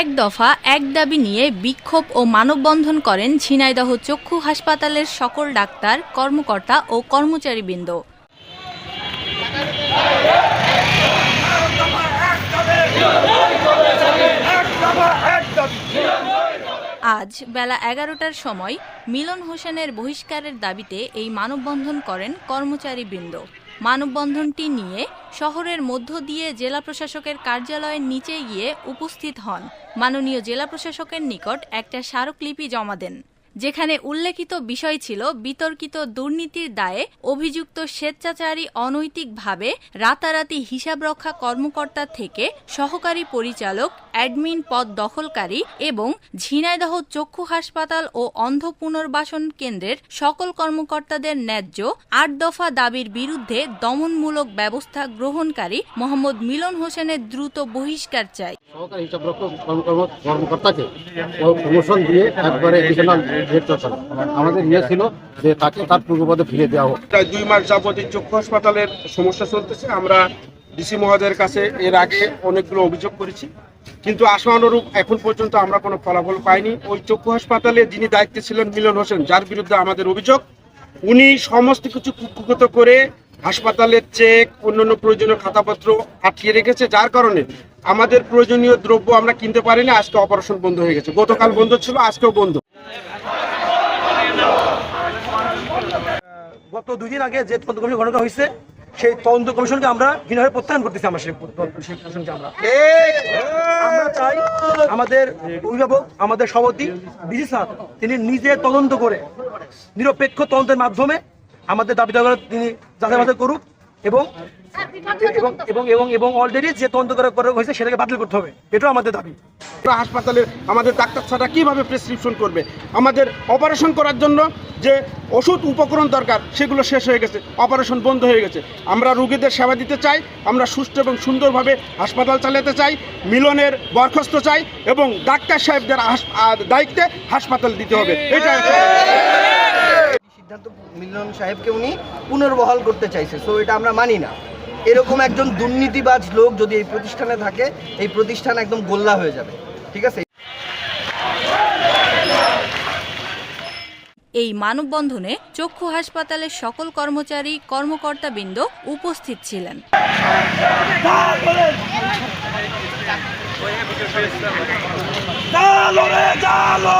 এক দফা এক দাবি নিয়ে বিক্ষোভ ও মানববন্ধন করেন ঝিনাইদহ চক্ষু হাসপাতালের সকল ডাক্তার, কর্মকর্তা ও কর্মচারীবৃন্দ। আজ বেলা এগারোটার সময় মিলন হোসেনের বহিষ্কারের দাবিতে এই মানববন্ধন করেন কর্মচারীবৃন্দ। মানববন্ধনটি নিয়ে শহরের মধ্য দিয়ে জেলা প্রশাসকের কার্যালয়ের নিচে গিয়ে উপস্থিত হন। মাননীয় জেলা প্রশাসকের নিকট একটা স্মারকলিপি জমা দেন। যেখানে উল্লেখিত বিষয় ছিল বিতর্কিত দুর্নীতির দায়ে অভিযুক্ত স্বেচ্ছাচারী অনৈতিকভাবে রাতারাতি হিসাবরক্ষা কর্মকর্তা থেকে সহকারী পরিচালক, অ্যাডমিন পদ দখলকারী এবং ঝিনাইদহ চক্ষু হাসপাতাল ও অন্ধ পুনর্বাসন কেন্দ্রের সকল কর্মকর্তাদের ন্যায্য আট দফা দাবির বিরুদ্ধে দমনমূলক ব্যবস্থা গ্রহণকারী মোহাম্মদ মিলন হোসেনের দ্রুত বহিষ্কার চাই। সহকারী হিসাব রক্ষক কর্মকর্তাকে প্রমোশন দিয়ে একবারে এডিশনাল ডিরেক্টর। আমাদের ইয়ে ছিল যে তাকে তার পূর্বপদে ফিরিয়ে দেওয়া হোক। প্রায় দুই মাস চক্ষু হাসপাতালের সমস্যা চলতেছে। আমরা ডিসি মহোদয়ের কাছে এর আগে অনেকগুলো অভিযোগ করেছি। কিন্তু আশানুরূপ এখন পর্যন্ত আমরা কোনো ফলাফল পাইনি। ওই চক্ষু হাসপাতালে যিনি দায়িত্বে ছিলেন মিলন হোসেন, যার বিরুদ্ধে আমাদের অভিযোগ, উনি সমস্ত কিছু কুক্ষুগত করে হাসপাতালের চেক, অন্যান্য প্রয়োজনীয় খাতাপত্র আটকে রেখেছে, যার কারণে আমাদের প্রয়োজনীয় দ্রব্য আমরা কিনতে পারিনি, আজকে অপারেশন বন্ধ হয়ে গেছে। গতকাল বন্ধ ছিল, আজকেও বন্ধ। গত দুই দিন আগে যে তদন্ত কমিশন করা হয়েছে, সেই তদন্ত কমিশনকে আমরা ঘৃণাভাবে প্রত্যাহার করতেছি আমরা, সেই কমিশনকে আমরা। চাই আমাদের অভিভাবক, আমাদের সভাপতি, ডিসি স্যার, তিনি নিজে তদন্ত করে, নিরপেক্ষ তদন্তের মাধ্যমে আমাদের দাবি দাবা তিনি যাচাই বাছাই করুক। এবং এবং এবং এবং এবং অলরেডি যে তদন্ত করা হয়েছে সেটাকে বাতিল করতে হবে। এটাও আমাদের দাবি। আমরা হাসপাতালে আমাদের ডাক্তার ছাড়া কীভাবে প্রেসক্রিপশন করবে? আমাদের অপারেশন করার জন্য যে ওষুধ উপকরণ দরকার সেগুলো শেষ হয়ে গেছে। অপারেশন বন্ধ হয়ে গেছে। আমরা রোগীদের সেবা দিতে চাই আমরা সুস্থ এবং সুন্দরভাবে হাসপাতাল চালাতে চাই মিলনের বরখাস্ত চাই এবং ডাক্তার সাহেবদের দায়িত্বে হাসপাতাল দিতে হবে। এটা মিলন সাহেবকে উনি পুনর্বহাল করতে চাইছে। সো এটা আমরা মানি না। এরকম একজন দুর্নীতিবাজ লোক যদি এই প্রতিষ্ঠানে থাকে এই প্রতিষ্ঠান একদম গোল্লা হয়ে যাবে। ঠিক আছে? এই মানববন্ধনে চক্ষু হাসপাতালের সকল কর্মচারী কর্মকর্তাবৃন্দ উপস্থিত ছিলেন। জালো রে জালো